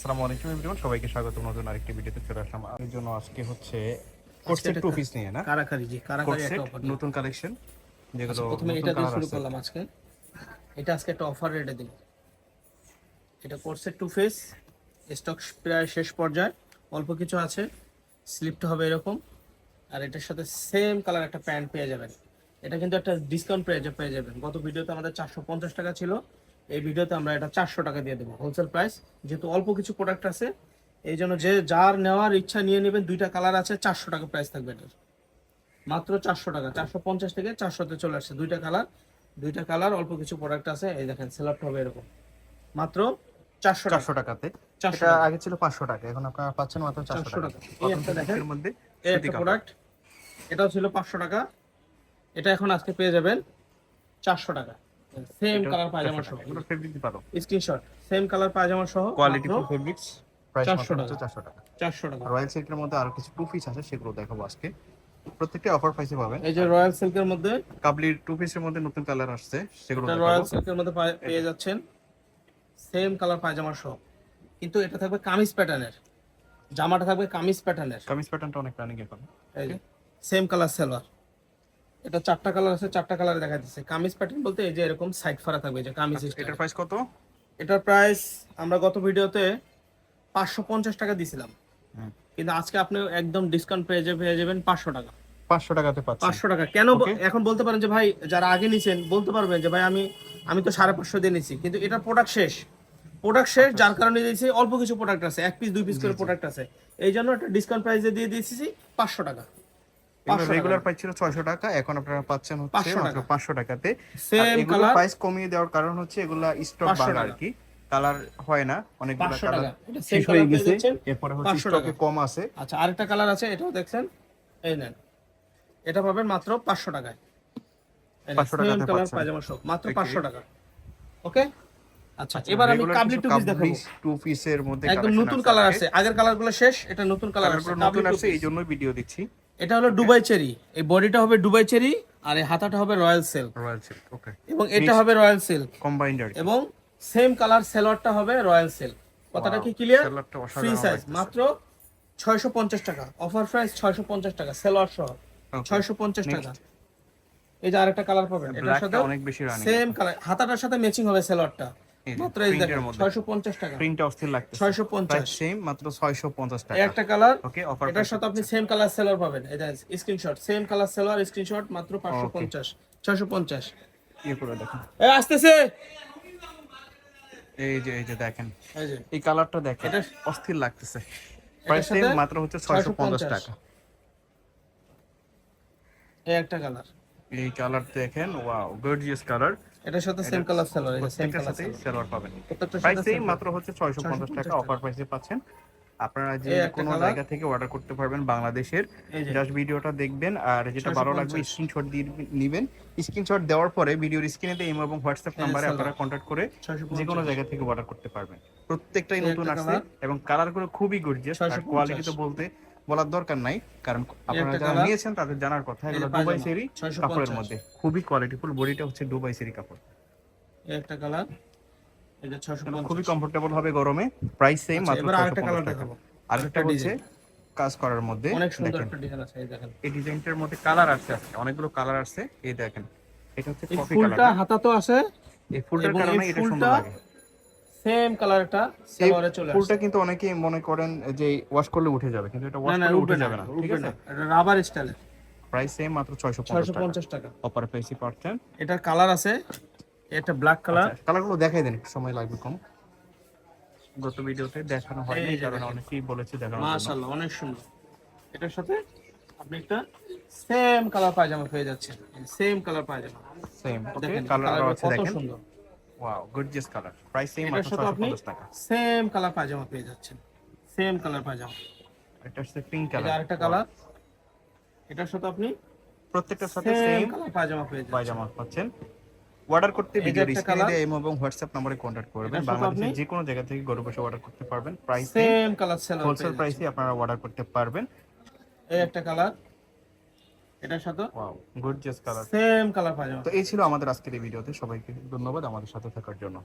আসসালামু আলাইকুম এভরিওয়ান সবাইকে স্বাগত নতুন আরেকটি ভিডিওতে চলে আসলাম। এর জন্য আজকে হচ্ছে কোর্সেট টু পিস নিয়ে না? কারাকারি জি কারাকারি একটা অফার নতুন কালেকশন যেগুলো প্রথমে এটা দিয়ে শুরু করলাম আজকে। এটা আজকে একটা অফার রেটে এটা কোর্সের টু ফেস স্টক প্রায় শেষ পর্যায়ে অল্প কিছু আছে স্লিপটা হবে এরকম। আর এটার সাথে সেম কালার একটা প্যান্ট পেয়ে যাবেন। এটা কিন্তু একটা ডিসকাউন্ট প্রাইজে পেয়ে যাবেন। গত ভিডিওতে আমাদের চারশো পঞ্চাশ টাকা ছিল। এই ভিডিওতে আমরা এটা চারশো টাকা দিয়ে দেবো হোলসেল প্রাইস যেহেতু অল্প কিছু প্রোডাক্ট আছে এই জন্য যে যার নেওয়ার ইচ্ছা নিয়ে নেবেন দুইটা কালার আছে চারশো টাকা প্রাইস থাকবে এটার। মাত্র চারশো টাকা চারশো পঞ্চাশ থেকে চারশোতে চলে আসছে দুইটা কালার দুইটা কালার অল্প কিছু প্রোডাক্ট আছে এই দেখেন সেলফট হবে এরকম। মাত্র চারশো চারশো টাকাতে? চারশো আগে ছিল পাঁচশো টাকা এখন আপনারা পাচ্ছেন মাত্র চারশো টাকা। টাকা। এই একটা দেখেন। এর মধ্যে এই একটা প্রোডাক্ট এটাও ছিল পাঁচশো টাকা। এটা এখন আজকে পেয়ে যাবেন চারশো টাকা। সেম কালার পায়জামা 400 সহ। এগুলো ফেব্রিক ভালো স্ক্রিনশট সেম কালার পায়জামা সহ কোয়ালিটি ফেব্রিক্স প্রাইস 400 টাকা। চারশো টাকা। চারশো টাকা। রয়্যাল সিল্কের মধ্যে আরও কিছু টু পিস আছে সেগুলো দেখাবো আজকে। প্রত্যেকটা অফার প্রাইসে পাবেন। এই যে রয়্যাল সিল্কের মধ্যে কাবলির টু পিসের মধ্যে নতুন কালার আসছে সেগুলো দেখাবো। রয়্যাল সিল্কের মধ্যে পেয়ে যাচ্ছেন। সেম কালার পায়জামা সহ। কিন্তু এটা থাকবে কামিজ প্যাটার্নের জামাটা থাকবে কামিজ প্যাটার্নের কামিজ প্যাটার্নটা অনেক রানিং এখন এই যে সেম কালার সালোয়ার এটা চারটা কালার আছে চারটা কালার দেখা যাচ্ছে কামিজ প্যাটার্ন বলতে এই যে এরকম সাইড ফাড়া থাকবে যে কামিজ আচ্ছা, এটার প্রাইস কত? এটার প্রাইস আমরা গত ভিডিওতে পাঁচশো পঞ্চাশ টাকা দিছিলাম। কিন্তু আজকে আপনি একদম ডিসকাউন্ট পেয়ে যাবে পেয়ে যাবেন পাঁচশো টাকা। পাঁচশো টাকাতে পাচ্ছেন। পাঁচশো টাকা। কেন এখন বলতে পারেন যে ভাই যারা আগে নিছেন বলতে পারবেন যে ভাই আমি আমি তো সাড়ে পাঁচশো দিয়ে নিছি। কিন্তু এটা প্রোডাক্ট শেষ। প্রোডাক্ট শেষ যার কারণে দিয়েছি অল্প কিছু প্রোডাক্ট আছে। এক পিস দুই পিস করে প্রোডাক্ট আছে। এই জন্য একটা ডিসকাউন্ট প্রাইসে দিয়ে দিয়েছি পাঁচশো টাকা। রেগুলার প্রাইস ছিল ছয়শো টাকা এখন আপনারা পাচ্ছেন হচ্ছে 500 পাঁচশো টাকাতে। এগুলো প্রাইস কমিয়ে দেওয়ার কারণ হচ্ছে এগুলা স্টক 500 বাড়া আর কি। কালার হয় না অনেকগুলো কালার শেষ হয়ে গেছে এরপরে হচ্ছে স্টকে কম আছে। আচ্ছা আরেকটা কালার আছে এটাও দেখছেন? এই নেন। এটা পাবেন মাত্র পাঁচশো টাকায়। 500 টাকাতে কালার পাচ্ছেন। পায়জামা সব মাত্র Okay. পাঁচশো টাকা। ওকে আচ্ছা এবার আমি কাবলি টু পিস দেখাবো। টু পিসের মধ্যে একদম নতুন কালার আছে। আগের কালারগুলো শেষ এটা নতুন কালার আছে। নতুন আসছে এই জন্যই ভিডিও দিচ্ছি। এটা হলো দুবাই চেরি। এই বডিটা হবে দুবাই চেরি আর এই হাতাটা হবে royal silk. Royal silk okay এবং এটা হবে রয়্যাল সিল্ক। কম্বাইন্ড আর এবং সেম কালার সেলরটা হবে রয়্যাল সিল্ক। কথাটা কি ক্লিয়ার ফ্রি সাইজ মাত্র ছয়শো পঞ্চাশ টাকা। অফার প্রাইস ছয়শো পঞ্চাশ টাকা সেলর সহ। Okay. ছয়শো পঞ্চাশ Next. টাকা। এই যে আরেকটা কালার পাবেন এটার সাথে অনেক বেশি রানিং সেম কালার হাতাটার সাথে ম্যাচিং হবে সেলরটা মাত্র এই দেখেন টাকা। প্রিন্টটা অস্থির লাগতেছে। ছয়শো সেম মাত্র 650 এই টাকা। একটা কালার ওকে অফার এটার সাথে আপনি সেম কালার সেলর পাবেন। Screenshot same colour seller screenshot মাত্র পাঁচশো পঞ্চাশ ছয়শো পঞ্চাশ। ইয়ে করে দেখেন। এই আসতেছে। এই যে এই যে দেখেন। এই কালারটা দেখেন এটা- অস্থির লাগতেছে। প্রাইস মাত্র হচ্ছে 650 650 টাকা। এই একটা কালার এই কালার দেখেন ওয়াও গর্জিয়াস কালার এটার সাথে সেম কালার সেলর এই সেম কালার সেলার পাবেন। প্রাইস সেম মাত্র হচ্ছে 650 টাকা অফার প্রাইসে পাচ্ছেন। আপনারা যে কোনো জায়গা থেকে অর্ডার করতে পারবেন বাংলাদেশের। জাস্ট ভিডিওটা দেখবেন আর যেটা ভালো লাগবে 650 স্ক্রিনশট দিয়ে নেবেন। স্ক্রিনশট দেওয়ার পরে ভিডিওর স্ক্রিনেতে ইমো এবং হোয়াটসঅ্যাপ হ্যাঁ, নাম্বারে আপনারা কন্ট্যাক্ট করে 650 যে কোনো জায়গা থেকে অর্ডার করতে পারবেন। প্রত্যেকটাই নতুন আসছে। এবং কালারগুলো খুবই গর্জিয়াস আর কোয়ালিটি তো বলতে বলার দরকার নাই কারণ আপনারা যারা নিয়েছেন তাদের জানার কথা এগুলো দুবাই সেরি কাপড়ের মধ্যে। খুবই কোয়ালিটিফুল বডিটা হচ্ছে দুবাই সেরি কাপড়। একটা কালার এটা ছয়শো এবং পঞ্চাশ। খুবই কমফোর্টেবল হবে গরমে প্রাইস সেম আচ্ছা, মাত্র এবার আরেকটা 650 কালার দেখাবো। আরেকটা একটা হচ্ছে কাজ করার মধ্যে অনেক সুন্দর একটা ডিজাইন আছে এই দেখেন। এই ডিজাইনটার মধ্যে কালার আছে আজকে অনেকগুলো কালার আছে এই দেখেন। এটা হচ্ছে কফি ফুলটা কালার হাতা তো আছে এই ফুলটার কারণে এটা সুন্দর লাগে। সেম কালারটা এই সেলরে চলে ফুলটা কিন্তু অনেকেই মনে করেন যে ওয়াশ করলে উঠে যাবে কিন্তু এটা ওয়াশ করলে উঠে যাবে না ঠিক আছে? এটা রাবার স্টাইলের প্রাইস সেম মাত্র 650 টাকা। অপার প্রাইসই পাচ্ছেন। এটার কালার আছে এটা ব্ল্যাক কালার কালারগুলো দেখাই দেন সময় লাগবে কম। গত ভিডিওতে দেখানো হয়নি কারণে দেখেন। অনেকেই বলেছে জন্য। মাশাআল্লাহ অনেক সুন্দর। এটার সাথে আপনি একটা সেম কালার পায়জামা পেয়ে যাচ্ছেন। Same colour pyjama. Same okay colour colour আছে দেখেন। সুন্দর। Wow gorgeous colour price same মাত্র সাথে 650 টাকা। সেম কালার পায়জামা পেয়ে যাচ্ছেন। সেম কালার পায়জামা এটা হচ্ছে পিঙ্ক এটা আরেকটা কালার এটার সাথে আপনি প্রত্যেকটার সাথে সেম কালার পায়জামা পেয়ে যাচ্ছেন। পায়জামা পাচ্ছেন। অর্ডার করতে ভিডিও স্ক্রিনে colour। এবং হোয়াটসঅ্যাপ নম্বরে কন্ট্যাক্ট করবেন। বাংলাদেশের যে কোনো জায়গা থেকে গরু বসে অর্ডার করতে পারবেন। Price same colour seller wholesale প্রাইসে আপনারা অর্ডার করতে পারবেন। এই একটা কালার এটার সাথে wow gorgeous colour same colour pyjama তো এই ছিল আমাদের আজকের এই ভিডিওতে। সবাইকে ধন্যবাদ আমাদের সাথে থাকার জন্য।